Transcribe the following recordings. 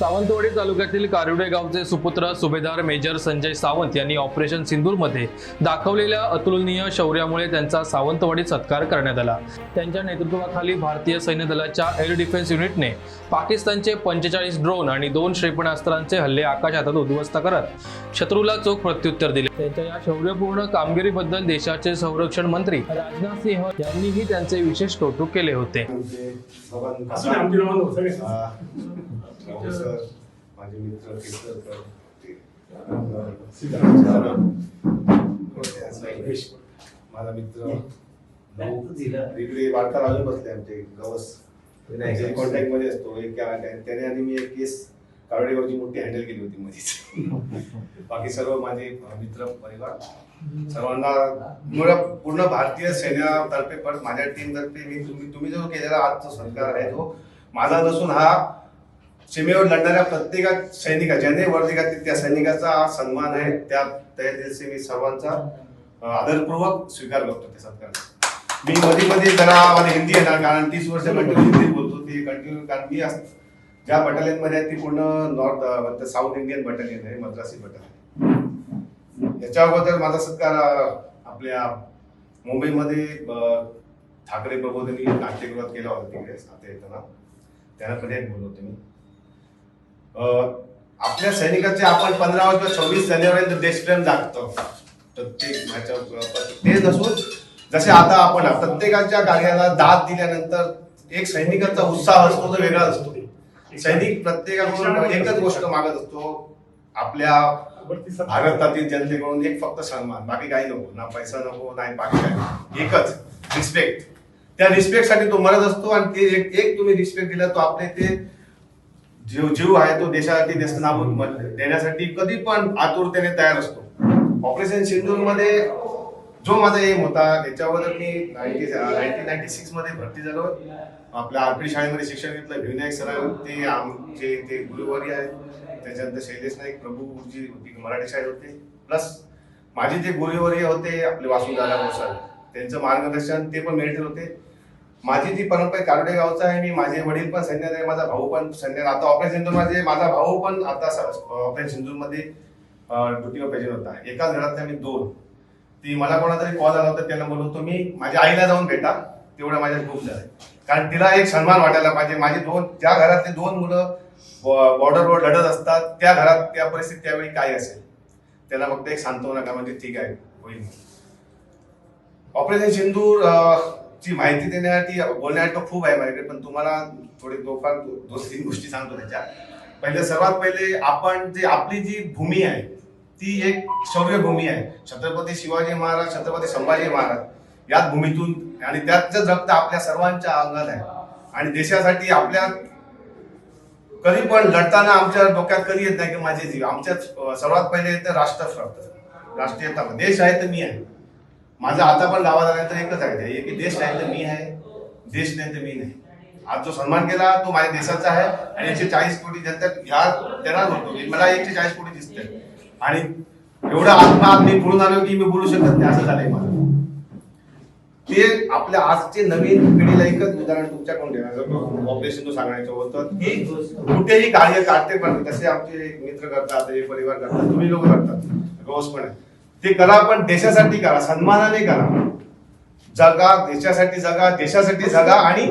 सावंतवाडी तालुक्यातील कारुडे गावचे सुपुत्र सुभेदार मेजर संजय सावंत यांनी ऑपरेशन सिंदूरमध्ये दाखवलेल्या अतुलनीय शौर्यामुळे त्यांचा सावंतवाडीत सत्कार करण्यात आला. त्यांच्या नेतृत्वाखाली भारतीय सैन्य दलाच्या एअर डिफेन्स युनिटने पाकिस्तानचे पंचेचाळीस ड्रोन आणि दोन क्षेपणास्त्रांचे हल्ले आकाशातून उद्ध्वस्त करत शत्रूला चोख प्रत्युत्तर दिले. त्यांच्या या शौर्यपूर्ण कामगिरीबद्दल देशाचे संरक्षण मंत्री राजनाथ सिंह यांनीही त्यांचे विशेष कौतुक केले होते. राहुल सर माझे मित्र केसरकर माझा मित्र भाऊ, इकडे वार्ता बसले आमचे गवस कॉन्टॅक्टमध्ये असतो एक त्याने आणि मी एक केस कावडेगावची मोठी हँडल केली होती मध्येच बाकी सर्व माझे मित्र परिवार सर्वांना पूर्ण भारतीय सैन्यातर्फे पण माझ्या टीम तर्फे मी तुम्ही तुम्ही जो केलेला आजचा सरकार आहे तो माझा नसून हा सीमेवर लढणाऱ्या प्रत्येक सैनिका ज्याने वर्दी घातली त्या सैनिकाचा हा सन्मान आहे. त्या त्या दिवशी मी सर्वांचा आदरपूर्वक स्वीकार करतो ते सत्कार. मी मध्ये मध्ये जरा मला हिंदी येणार कारण तीस वर्ष कंटिन्यू हिंदी बोलतो ते कंटिन्यू कारण मी ज्या बटालियनमध्ये आहे ती पूर्ण नॉर्थ साऊथ इंडियन बटालियन आहे मद्रासी बटालियन याच्या अगोदर माझा सत्कार आपल्या मुंबईमध्ये ठाकरे प्रबोधिनी नाट्यगृहात केला होता तिकडे आता येताना. त्यांना कधी बोललो होतो मी. आपल्या सैनिकाचे आपण पंधरा ऑगस्ट सव्वीस जानेवारी देशप्रेम जागतो. प्रत्येक ह्याच्या ते नसून जसे आता आपण प्रत्येकाच्या कार्याला दाद दिल्यानंतर एक सैनिकाचा उत्साह असतो तो वेगळा असतो. सैनिक प्रत्येकाकडून एकच गोष्ट मागत असतो. आपल्या भारतातील जनतेकडून एक फक्त सन्मान बाकी काही नको. ना पैसा नको नाही बाकी काही एकच रिस्पेक्ट त्या रिस्पेक्टसाठी तो मरत असतो आणि ते एक एक तुम्ही रिस्पेक्ट दिला तो आपले ते जीव जीव आहे तो देशासाठी देशनाबूत देण्यासाठी कधी पण आतुरतेने तयार असतो. ऑपरेशन सिंधूरमध्ये जो माझा एम होता त्याच्याबद्दल मी नाईन्टीन नाईन्टी सिक्समध्ये भरती झालो. आपल्या आरपी शाळेमध्ये शिक्षण घेतलं विनायक सर ते आमचे ते गुरुवारी आहेत त्याच्यानंतर शैलेश नाईक प्रभू गुरुजी होती मराठी शाळेत होते. प्लस माझे जे गुरुवारी होते आपले वासुदादा सर त्यांचं मार्गदर्शन ते पण मिळते होते. माझी ती परंपरा कारडे गावचा आहे मी माझे वडील पण सैन्यात आहे माझा भाऊ पण सैन्यात आता ऑपरेशन सिंधूरमध्ये माझा भाऊ पण आता ऑपरेशन सिंधू मध्ये ड्युटीवर पेजन होता. एकाच घरातल्या मी दोन. ती मला कोणातरी कॉल आला होता त्याला बोललो तुम्ही माझ्या आईला जाऊन भेटा. तेवढं माझ्या खूप झालं. कारण तिला एक सन्मान वाटायला पाहिजे. माझे दोन ज्या घरातले दोन मुलं बॉर्डरवर लढत असतात त्या घरात त्या परिस्थिती त्यावेळी काय असेल? त्यांना फक्त एक सांत्वना का म्हणजे ठीक आहे होईल. ऑपरेशन सिंदूर ची माहिती देण्यासाठी बोलण्यासाठी खूप आहे माझ्याकडे पण तुम्हाला थोडे दोफार दोन तीन गोष्टी सांगतो त्याच्या पहिले सर्वात पहिले आपण जी आपली जी भूमी आहे ती एक शौर्य भूमी आहे. छत्रपती शिवाजी महाराज छत्रपती संभाजी महाराज याच भूमीतून आणि त्याच रक्त आपल्या सर्वांच्या अंगात आहे. आणि देशासाठी आपल्या कधी पण लढताना आमच्या डोक्यात कधी येत नाही की माझे जीव. आमच्या सर्वात पहिले तर राष्ट्र राष्ट्रीयता. देश आहे तर मी आहे. माझं आता पण गावात आल्यानंतर एकच आहे की देश नाही तर मी आहे देश नाही तर मी नाही. आज जो सन्मान केला तो माझ्या देशाचा आहे आणि एकशे चाळीस कोटी जनता ह्या त्यांनाच होतो. की मला एकशे चाळीस कोटी दिसते आणि एवढा आत्मा मी बोलून आलो की मी बोलू शकत नाही असं झालंय मला ते आपल्या आजचे नवीन पिढीला एकच उदाहरण तुमच्याकडून देणार ऑपरेशन तो सांगायचं होतं. की कुठेही कार्य काढते पण तसे आमचे मित्र करतात परिवार करतात तुम्ही लोक करतात रोज पण आहे. ते करा पण देशासाठी करा सन्मानाने करा. जगा देशासाठी जगा देशासाठी जगा आणि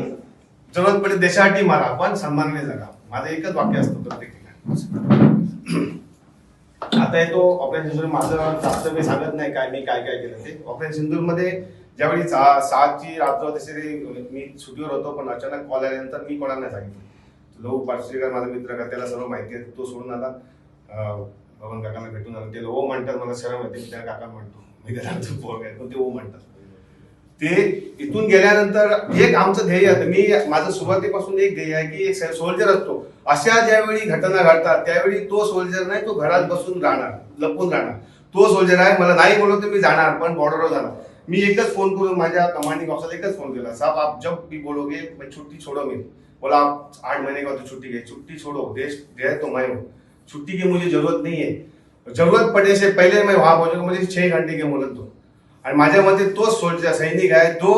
जरूरत पडे देशासाठी मारा पण सन्मानाने जगा. माझं एकच वाक्य असतं प्रत्येक ठिकाणी. आता येतो ऑपरेशन सिंदूर माझं जास्त मी सांगत नाही काय मी काय काय केलं ते. ऑपरेशन सिंधूरमध्ये ज्यावेळी सा- सहाची रात्र तसे मी सुटीवर होतो पण अचानक कॉल आल्यानंतर मी कोणाला नाही सांगितलं. लोक पार्श्वकर माझा मित्र का त्याला सर्व माहिती आहे तो सोडून आता अं, काकांना भेटून आला ते ओ म्हणतात मला शरम येते मी त्या काका म्हणतो. मी त्याला पोरग आहे. पण ते ओ म्हणतात. ते इथून गेल्यानंतर एक आमचं ध्येय आहे. मी माझं सुरुवातीपासून एक ध्येय आहे की एक सोल्जर असतो. अशा ज्यावेळी घटना घडतात त्यावेळी तो सोल्जर नाही तो घरात बसून राहणार लपून राहणार. तो सोल्जर आहे मला नाही बोलवतो मी जाणार पण बॉर्डरवर जाणार. मी एकच फोन करून माझ्या कमांडिंग ऑफिसर एकच फोन केला. साहेब आप जब भी बोलोगे मैं छुट्टी छोड़ो मी बोला आप आठ महिने का तो छुट्टी घे. छुट्टी छोड़ो देश जे तो मैं छुट्टी की मुझे जरूरत नहीं है। जरूरत पड़ने से पहले मैं वहां पहुंचूंगा मुझे छह घंटे की मोहलत दो। आणि माझ्या मते तोच सोल्जर सैनिक आहे तो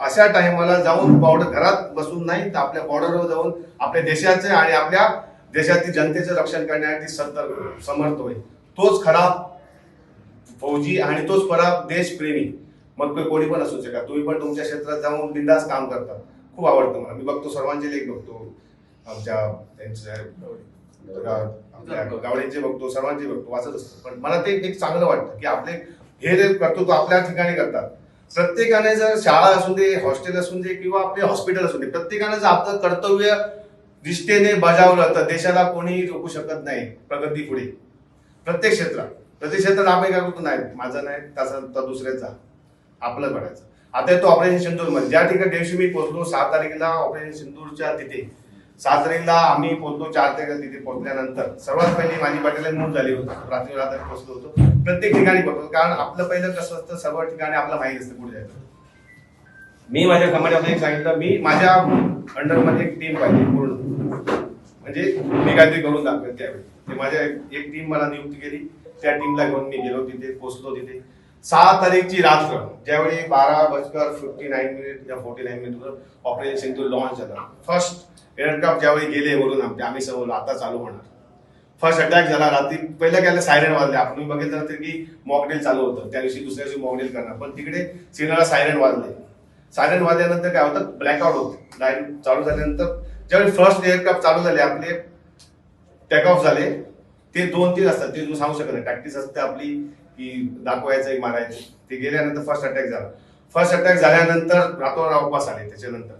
अशा टायमाला जाऊन बॉर्डर घरात बसून नाही तर आपल्या बॉर्डरवर जाऊन आपल्या देशाचे आणि आपल्या देशातील जनतेचं रक्षण करण्यासाठी सतर्क समर्थ होईल. तोच खरा फौजी आणि तोच खरा देशप्रेमी. मग ते कोणी पण असू शकता तुम्ही पण तुमच्या क्षेत्रात जाऊन बिंदास काम करता. खूप आवडतं मला. मी बघतो सर्वांचे लेख बघतो. आमच्या त्यांच्या गावड्यांचे बघतो सर्वांचे बघतो वाचत असतो. पण मला ते एक चांगलं वाटतं की आपले हे जे करतो तो आपल्या ठिकाणी करतात. प्रत्येकाने जर शाळा असू दे हॉस्टेल असू दे किंवा आपले हॉस्पिटल असू दे प्रत्येकाने जर आपलं कर्तव्य निष्ठेने बजावलं तर देशाला कोणीही रोखू शकत नाही प्रगती पुढे. प्रत्येक क्षेत्रात. प्रत्येक क्षेत्रात आपण काय करतो? नाही माझं नाही तसं तर दुसऱ्याचा. आपलं करायचं. आता तो ऑपरेशन सिंदूरमध्ये ज्या ठिकाणी दिवशी मी पोहोचलो सात तारखेला ऑपरेशन सिंदूरच्या तिथे. साजरीला आम्ही पोहोचलो चार तारखेला तिथे पोहोचल्यानंतर. सर्वात पहिली माझी पाटीला नोंद झाली होती. रात्री रात्री पोहोचलो होतो. प्रत्येक ठिकाणी पोहोचलो. कारण आपलं पहिलं कसं असतं सर्व ठिकाणी आपलं माहीत असतं पुढे जायचं. मी माझ्या कमांडरला एक सांगितलं मी माझ्या अंडरमध्ये एक टीम पाहिजे पूर्ण. म्हणजे मी काहीतरी करून दाखवेल त्यावेळी. ते माझ्या एक टीम मला नियुक्ती केली. त्या टीमला घेऊन मी गेलो तिथे पोहोचलो तिथे. सहा तारीखची रात्र ज्यावेळी बारा बजकर फिफ्टी नाईन मिनिट या फोर्टी नाईन मिनिटवर ऑपरेशन सिंधू लॉन्च झाला. फर्स्ट एअरक्राफ्ट ज्यावेळी गेले वरून आमचे आम्ही समोर आता चालू होणार. फर्स्ट अटॅक झाला रात्री पहिल्या काय सायरन वाजले. आपण बघितलं तर की मॉकडेल चालू होतं. त्या दिवशी दुसऱ्या दिवशी मॉकडेल करणार. पण तिकडे सिग्नलला सायरन वाजले. सायरन वाजल्यानंतर काय होतं? ब्लॅकआउट होते. लाईन चालू झाल्यानंतर ज्यावेळी फर्स्ट एअरक्राफ्ट चालू झाले आपले टेक ऑफ झाले ते दोन तीन असतात. ते तू सांगू शकत नाही. प्रॅक्टिस असते आपली की दाखवायचं मारायचं ते गेल्यानंतर फर्स्ट अटॅक झाला. फर्स्ट अटॅक झाल्यानंतर रातोरात वापस आले. त्याच्यानंतर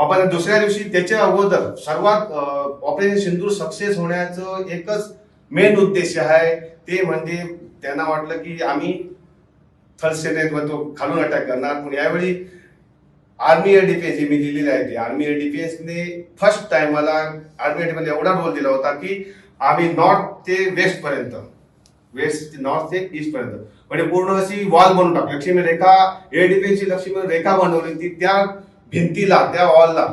वापस दुसऱ्या दिवशी त्याच्या अगोदर सर्वात ऑपरेशन सिंदूर सक्सेस होण्याचं एकच मेन उद्देश आहे. ते म्हणजे त्यांना वाटलं की आम्ही थलसेनेत तो खालून अटॅक करणार. पण यावेळी आर्मी एअर डिफेन्स जे मी लिहिलेली आहे ते आर्मी एअर डिफेन्सने फर्स्ट टाइम मला आर्मी एअर डिफेन्स एवढा रोल दिला होता की आम्ही नॉर्थ ते वेस्ट पर्यंत वेस्ट नॉर्थ ते ईस्ट पर्यंत. म्हणजे पूर्ण अशी वॉल बनवून टाकली. लक्ष्मी रेखा एअर डिफेन्सची लक्ष्मी रेखा बनवली ती त्या भिंतीला त्या वॉलला.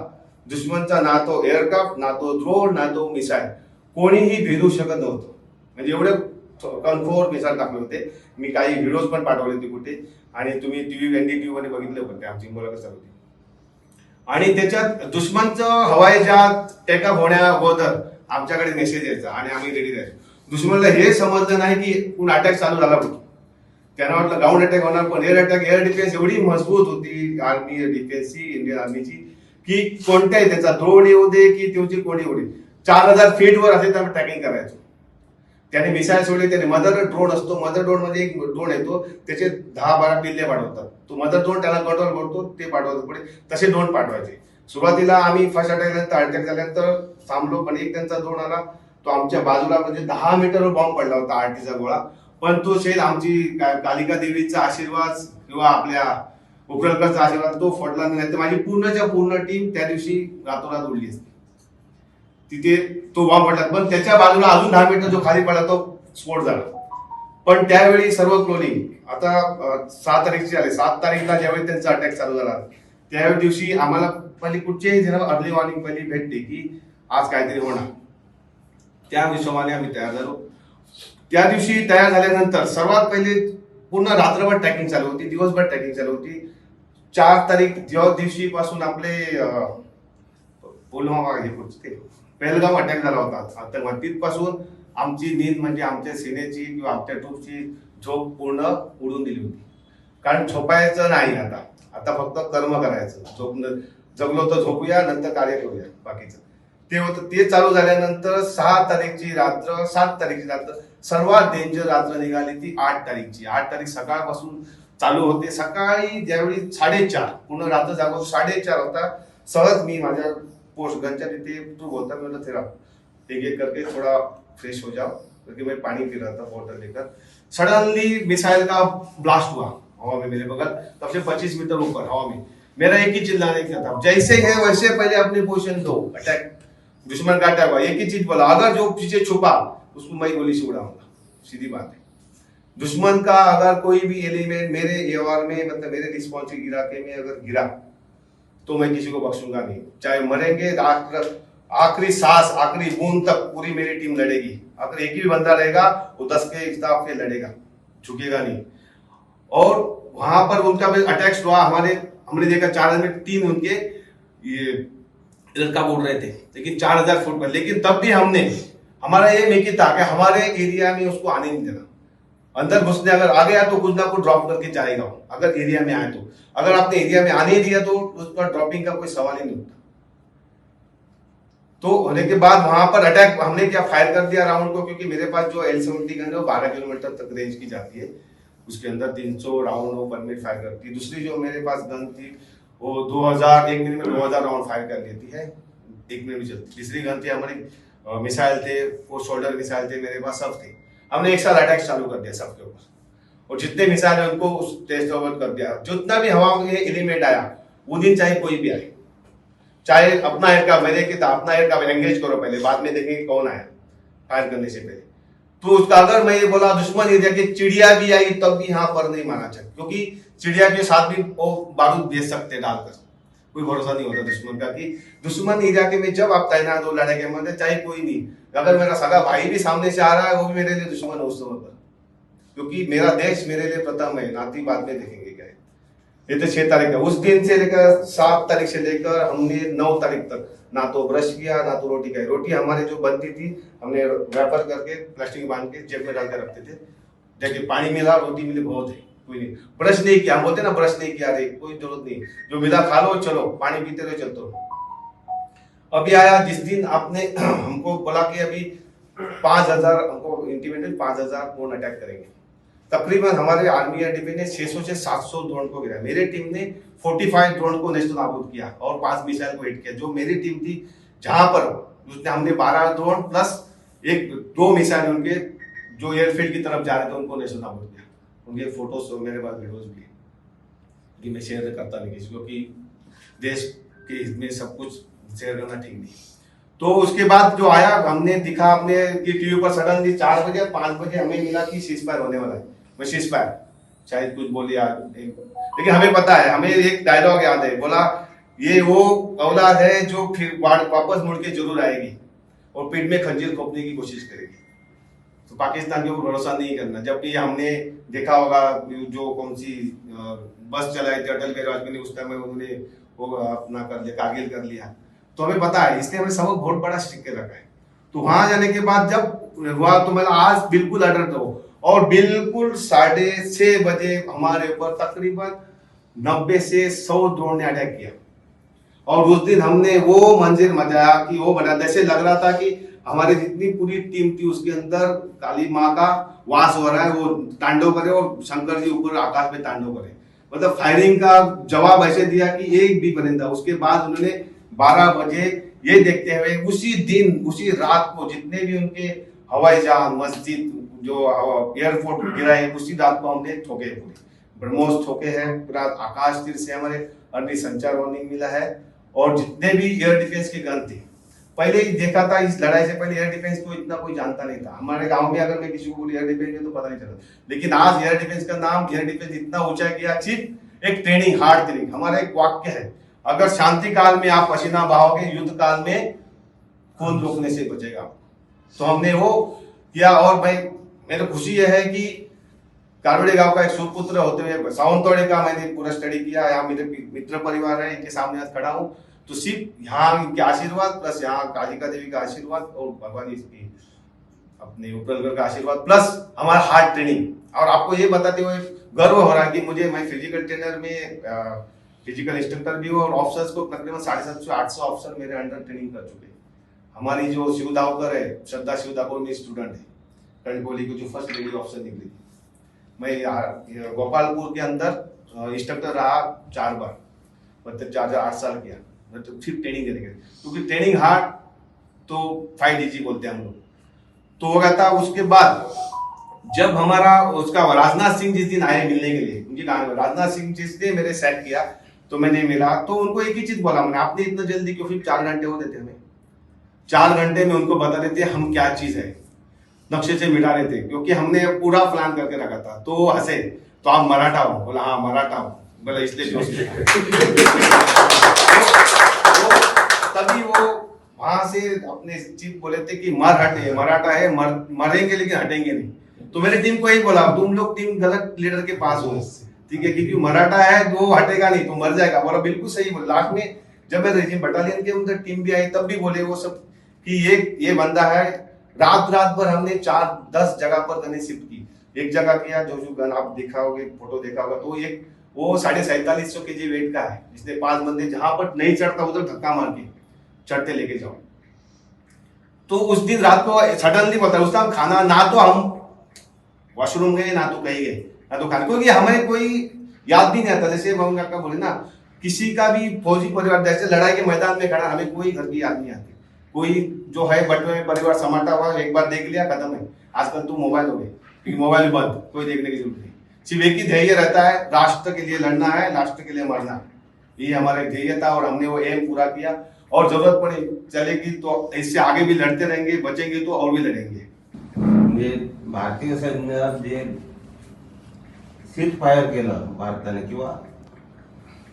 दुश्मनचा ना तो एअरक्राफ्ट ना तो ड्रोन ना तो मिसाईल कोणीही भेदू शकत नव्हतं. म्हणजे एवढे कन्फोर मिसाईल टाकले होते. मी काही व्हिडिओज पण पाठवले होते कुठे. आणि तुम्ही टीव्ही एन डी टी मध्ये बघितले होते. आमची मुलं कसं होती. आणि त्याच्यात दुश्मनचं हवाई जहाज टेकअप होण्या अगोदर आमच्याकडे मेसेज यायचा आणि आम्ही रेडी राहायचो. दुश्मनला हे समजलं नाही की कोण अटॅक चालू झाला म्हणून. त्यांना वाटलं ग्राउंड अटॅक होणार पण एअर अटॅक एअर डिफेन्स एवढी मजबूत होती आर्मी डिफेन्सची इंडियन आर्मीची की कोणत्याही त्याचा द्रोण येऊ दे की त्याची कोणी येऊ दे. चार हजार फीट वर असेल तर आम्ही ट्रॅकिंग करायचो. त्याने मिसाईल सोडले त्याने मदर ड्रोन असतो मदर ड्रोनमध्ये एक ड्रोन येतो त्याचे दहा बारा पिल्ले पाठवतात. तो मदर ड्रोन त्याला कंट्रोल करतो ते पाठवतो पुढे. तसे ड्रोन पाठवायचे. सुरुवातीला आम्ही फर्स्ट अटॅक झाल्यानंतर अटॅक झाल्यानंतर थांबलो पण एक त्यांचा ड्रोन आला. तो आमच्या बाजूला म्हणजे दहा मीटरवर बॉम्ब पडला होता आरटीचा गोळा. पण तो शेल आमची का- कालिका देवीचा आशीर्वाद किंवा आपल्या उकळकरचा आशीर्वाद तो फोडला नाही. तर माझी पूर्णच्या पूर्ण टीम त्या दिवशी रातोरात उडली असते. तिथे तो बॉम्ब पडला. पण त्याच्या बाजूला अजून दहा मिनिटं जो खाली पडला तो स्फोट झाला. पण त्यावेळी सर्व क्लोनिंग आता सात सहा तारीखची आले. सात तारीखला ज्यावेळी त्यांचा अटॅक चालू झाला त्या दिवशी आम्हाला पहिली कुठचेही जरा अर्ली वॉर्निंग पहिली भेटते की आज काहीतरी होणार. त्या हिशोबाने आम्ही तयार झालो. त्या दिवशी तयार झाल्यानंतर सर्वात पहिले पूर्ण रात्रभर ट्रॅकिंग चालू होती दिवसभर ट्रॅकिंग चालू होती. चार तारीख ज्या दिवशी पासून आपले अं, पुलवामा ते पहलगाम अटॅक झाला होता. आता तिथपासून आमची नींद म्हणजे आमच्या सेनेची किंवा आमच्या ट्रूपची झोप पूर्ण उडून दिली होती. कारण झोपायचं नाही आता. आता फक्त कर्म करायचं. झोप न- जगलो तर झोपूया नंतर कार्य करूया बाकीचं. ते होतं ते चालू झाल्यानंतर सहा तारीखची रात्र सात तारीखची रात्र सर्वात डेंजर रात्र निघाली ती आठ तारीखची. आठ तारीख सकाळपासून चालू होते. सकाळी ज्यावेळी साडेचार पूर्ण रात्र जागो साडेचार होता सहज मी माझ्या पोस्ट घरच्या तिथे तू बोलता मी बोलता एक एक करके थोड़ा फ्रेश हो जाओ. क्योंकि मैं पानी पी रहा था लेकर. सडनली मिसाइल का ब्लास्ट हुआ हवा में मेरे बगल. तब से पच्चीस मीटर ऊपर हवा में. मेरा एक ही चिल्लाने का था जैसे है वैसे पहले अपने पोजिशन दो. अटैक दुश्मन का अटैक हुआ. एक ही चीज बोला अगर जो पीछे छुपा उसको मैं गोली से उड़ाऊँगा। सीधी बात है। दुश्मन का अगर कोई भी एलिमेंट मेरे एवार में मतलब मेरे रिस्पॉन्सिव इलाके में अगर गिरा तो मैं किसी को बख्शूँगा नहीं। चाहे मरेंगे, आखिरी सांस, आखिरी बूंद तक पूरी मेरी टीम लड़ेगी। अगर एक ही बंदा रहेगा, वो दस के हिसाब से लड़ेगा, झुकेगा नहीं। और वहाँ पर उनका भी अटैक्स हुआ, हमारे, हमने देखा चार में तीन उनके, ये, इधर का बोल रहे थे, लेकिन चार हज़ार फुट पर। लेकिन तब भी हमने हमारा ये मेकी था कि हमारे एरिया में उसको आने नहीं देना। अंदर घुसने अगर आ गया तो कुछ ना कुछ ड्रॉप करके जाएगा अगर एरिया में आए तो। अगर आपने एरिया में आने दिया तो उस पर ड्रॉपिंग का कोई सवाल ही नहीं उठता तो होने के बाद वहाँ पर अटैक हमने क्या फायर कर दिया राउंड को, क्योंकि मेरे पास जो एल सेवेंटी गन है वो बारह किलोमीटर तक रेंज की जाती है। उसके अंदर तीन सौ राउंड वन मिनट फायर करती है। दूसरी जो मेरे पास गन थी, वो दो हज़ार, एक मिनट में दो हज़ार राउंड फायर कर लेती है। एक मिनट में चलती तीसरी गन थी हमारी मिसाइल थे, वो शोल्डर मिसाइल थे, मेरे पास सब थे। हमने एक साथ अटैक चालू कर दिया सबके ऊपर। और जितने मिसाइल है उनको उस टेस्ट ओवर कर दिया। जितना भी हवा में एलिमेंट आया, वो दिन चाहे कोई भी आए। चाहे अपना एयरक्राफ्ट मेरे की था, अपना एयरक्राफ्ट एंगेज करो पहले, बाद में देखेंगे कौन आया फायर करने से पहले। तो उसका अगर मैं ये बोला, दुश्मन एरिया की चिड़िया भी आई, तब भी यहाँ पर नहीं माना चाहिए क्योंकि चिड़िया के साथ भी वो बारूद भेज सकते डालकर। कोई भरोसा नहीं होता दुश्मन का कि दुश्मन एरिया के में जब आप तैनात हो लड़ाई के मध्य, चाहे कोई नहीं अगर मेरा सगा भाई भी सामने से आ रहा है, वो भी मेरे लिए दुश्मन है उस समय पर। क्योंकि मेरा देश मेरे लिए प्रथम है, नाती बाद में देखेंगे क्या ये तो छह तारीख है। उस दिन से लेकर सात तारीख से लेकर हमने नौ तारीख तक ना तो ब्रश किया, ना तो रोटी खाई। रोटी हमारे जो बनती थी, हमने रैपर करके, प्लास्टिक बाँध के जेब में डाल के रखते थे। जबकि पानी मिला, रोटी मिली, बहुत है। कोई नहीं। ब्रश नहीं किया, हम बोलते ना, ब्रश नहीं किया रे कोई ज़रूरत नहीं। जो मिला खा लो, चलो, पानी पीते रहो, चलते अभी आया, जिस दिन आपने हमको बोला कि अभी पाँच हज़ार, हमको इंटीमेटेड पाँच हज़ार ड्रोन अटैक करेंगे। तकरीबन हमारे आर्मी एयर डिफेंस ने 600 से 700 ड्रोन को गिराया। मेरी टीम ने 45 ड्रोन को नेस्त नाबूद किया और पाँच मिसाइल को हिट किया। जो मेरी टीम थी, जहाँ पर उसने, हमने 12 ड्रोन प्लस एक, दो मिसाइल उनके जो एयरफील्ड की तरफ़ जा रहे थे, उनको नेस्त नाबूद किया। उनके फ़ोटोज़ और मेरे पास वीडियोज़ भी कि मैं शेयर करता नहीं, किसी क्योंकि देश के हित में सब कुछ शेयर करना ठीक नहीं तो उसके बाद जो आया, हमने दिखा, हमने कि टीवी पर सडनली चार बजे, पाँच बजे हमें मिला कि सीज फायर होने वाला है। वो सीज फायर शायद कुछ बोली यार लेकिन हमें पता है, हमें एक डायलॉग याद है, बोला, ये वो औलाद है जो फिर वापस मुड़ के ज़रूर आएगी और पेट में खंजीर खोपने की कोशिश करेगी। तो पाकिस्तान के ऊपर भरोसा नहीं करना। जब भी हमने देखा होगा जो कौन सी बस चलाई थी, अटल बिहारी वाजपेयी ने, उस टाइम में उन्होंने वो अपना कर लिया, कारगिल कर लिया। तो हमें पता है, इसलिए हमने सबक बहुत बड़ा सीख के रखा है तो वहाँ जाने के बाद जब हुआ तो मतलब आज बिल्कुल अलर्ट रहो। और बिल्कुल साढ़े छह बजे हमारे ऊपर तकरीबन नब्बे से सौ ड्रोन ने अटैक किया। और उस दिन हमने वो मंजिल मचाया कि वो बना, जैसे लग रहा था कि हमारी जितनी पूरी टीम थी उसके अंदर काली माँ का वास हो रहा है, वो तांडव करे और शंकर जी ऊपर आकाश में तांडव करे। मतलब फायरिंग का जवाब ऐसे दिया कि एक भी परिंदा, उसके बाद उन्होंने 12 बजे ये देखते हुए उसी दिन, उसी रात को जितने भी उनके हवाई जहाज़, मस्जिद, जो एयरपोर्ट गिराए उसी रात को हमने ठोके पूरे। ब्रह्मोस ठोके हैं, पूरा आकाश तीर से हमारे अर्ली संचार वार्निंग मिला है। और जितने भी एयर डिफेंस के गन थे पहले ही देखा था, इस लड़ाई से पहले एयर डिफेंस को इतना कोई जानता नहीं था। हमारे गाँव में अगर मैं किसी को एयर डिफेंस में तो पता नहीं चला। लेकिन आज एयर डिफेंस का नाम एयर डिफेंस इतना ऊँचा किया सिर्फ़ एक ट्रेनिंग हार्ड ट्रेनिंग हमारा एक वाक्य है। अगर शांति काल में आप पसीना बहाओगे, युद्ध काल में खून रोकने से बचेगा। तो हमने वो किया और भाई, मेरे खुशी यह है कि कारवड़े गाँव का एक सुपुत्र होते हुए सावंतवाड़ी का मैंने पूरा स्टडी किया। यहाँ मेरे मित्र परिवार है, इनके सामने आज खड़ा हूँ। तो सिर्फ़ यहाँ इनके आशीर्वाद प्लस यहाँ कालिका देवी का आशीर्वाद और भगवान इसकी अपने उपरलगढ़ का आशीर्वाद प्लस हमारा हार्ड ट्रेनिंग और आपको ये बताते हुए गर्व हो रहा है कि मुझे मैं फ़िज़िकल ट्रेनर में फ़िज़िकल इंस्ट्रक्टर भी हूँ और ऑफिसर्स को तकरीबन साढ़े सात सौ, आठ सौ ऑफिसर मेरे अंडर ट्रेनिंग कर चुके हैं। हमारी जो शिवदावकर है, श्रद्धा शिवदाकर मेरी स्टूडेंट है। कणकोली की जो फ़र्स्ट लेडी ऑफिसर निकली थी। मैं गोपालपुर के अंदर इंस्ट्रक्टर रहा चार बार मतलब चार चार, आठ साल किया। मतलब फिर ट्रेनिंग देने के क्योंकि ट्रेनिंग हार्ड तो फाइव डीजी बोलते हैं हम लोग। तो गया था उसके बाद जब हमारा उसका राजनाथ सिंह जिस दिन आए मिलने के लिए, उनके में राजनाथ सिंह जिस ने मेरे सेट किया तो मैंने मिला तो उनको एक ही चीज़ बोला मैंने, आपने इतना जल्दी क्यों फिर चार घंटे हो देते हमें? चार घंटे में उनको बता देते हम क्या चीज़ है। नक्शे से मिटा रहे थे क्योंकि हमने पूरा प्लान करके रखा था। तो वो हंसे तो आप मराठा हो। बोला हाँ मराठा हो। बोला, इसलिए वो- तभी वो वहाँ से अपने चीफ बोले थे कि मर हटे मराठा है, मर, मरेंगे लेकिन हटेंगे नहीं। तो मेरी टीम को यही बोला तुम लोग टीम गलत लीडर के पास हो। ठीक है, क्योंकि मराठा है तो वो हटेगा नहीं तो मर जाएगा। बोला बिल्कुल सही बोला। लास्ट में जब मैं रेजिम बटालियन के उधर टीम भी आई, तब भी बोले वो सब कि ये ये बंदा है। रात रात भर हमने चार, दस जगह पर गने शिफ्ट की। एक जगह किया, जो जो गन आप देखा होगे फ़ोटो देखा होगा तो एक, वो साढ़े सैतालीस सौ के जी वेट का है, जिसने पाँच बंदे जहाँ पर नहीं चढ़ता, उधर धक्का मार के। चढ़ते लेके जाओ। तो उस दिन रात को सडनली है, उस टाइम खाना ना तो हम वॉशरूम गए, ना तो कहीं गए, ना तो खाना। क्योंकि हमें कोई याद भी नहीं आता। जैसे मोहन काका बोले ना, किसी का भी फौजी परिवार, जैसे लड़ाई के मैदान में खड़ा, हमें कोई घर की याद नहीं आती। कोई जो है बटवे में परिवार समाटा हुआ, एक बार देख लिया, खत्म है। आजकल तो मोबाइल हो गए मोबाइल बंद, कोई देखने की ज़रूरत नहीं। सिर्फ़ एक ही ध्येय रहता है, राष्ट्र के लिए लड़ना है, राष्ट्र के लिए मरना है। ये हमारा ध्येय था और हमने वो एम पूरा किया। और जरूरत पड़ी चलेगी तो इससे आगे भी लड़ते रहेंगे बचेंगे तो और भी लड़ेंगे। म्हणजे भारतीय सैन्यात जे सीज फायर केलं भारताने किंवा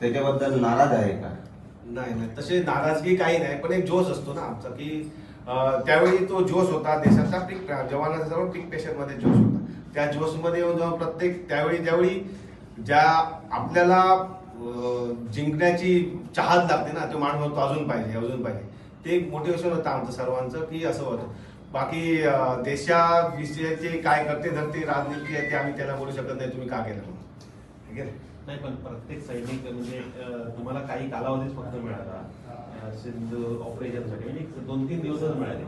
त्याच्याबद्दल नाराज आहे का? नाही नाही तसे नाराजगी काही नाही पण एक जोश असतो ना आमचा की त्यावेळी तो जोश होता देशाचा पीक जवानाचा जवळ पीक पेशरमध्ये जोश होता. त्या जोशमध्ये येऊन जेव्हा प्रत्येक त्यावेळी ज्यावेळी ज्या आपल्याला जिंकण्याची चाहत लागते ना तो माणूस म्हणतो अजून पाहिजे अजून पाहिजे. ते एक मोटिवेशन होतं आमचं सर्वांचं की असं होतं. बाकी अं, देशाविषयीचे काय करते धरते राजनीती आहे ते आम्ही त्याला बोलू शकत नाही तुम्ही का केलं म्हणून. ठीक आहे? नाही पण प्रत्येक सैनिक म्हणजे तुम्हाला काही कालावधीच फक्त मिळाला. सिंधू ऑपरेशनसाठी म्हणजे दोन तीन दिवसच मिळाले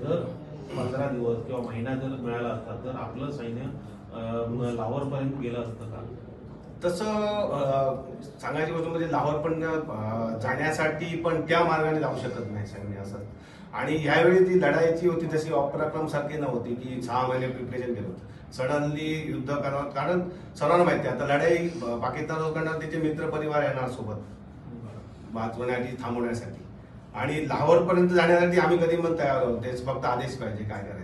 जर पंधरा दिवस किंवा महिना जर मिळाला असता तर आपलं सैन्य लाहोरपर्यंत गेलं असतं का? तसं सांगायची गोष्ट म्हणजे लाहोर पण जाण्यासाठी पण त्या मार्गाने जाऊ शकत नाही सैन्य असं. आणि ह्यावेळी ती लढाईची होती तशी पराक्रम सारखी नव्हती की सहा महिने प्रिपरेशन केलं होतं. सडनली युद्ध करावं कारण सर्वांना माहिती आहे, आता लढाई पाकिस्तान करणार त्याचे मित्र परिवार येणार सोबत. वाचवण्यासाठी थांबवण्यासाठी. आणि लाहोरपर्यंत जाण्यासाठी आम्ही कधी पण तयार आहोत तेच फक्त आदेश पाहिजे काय करायचं.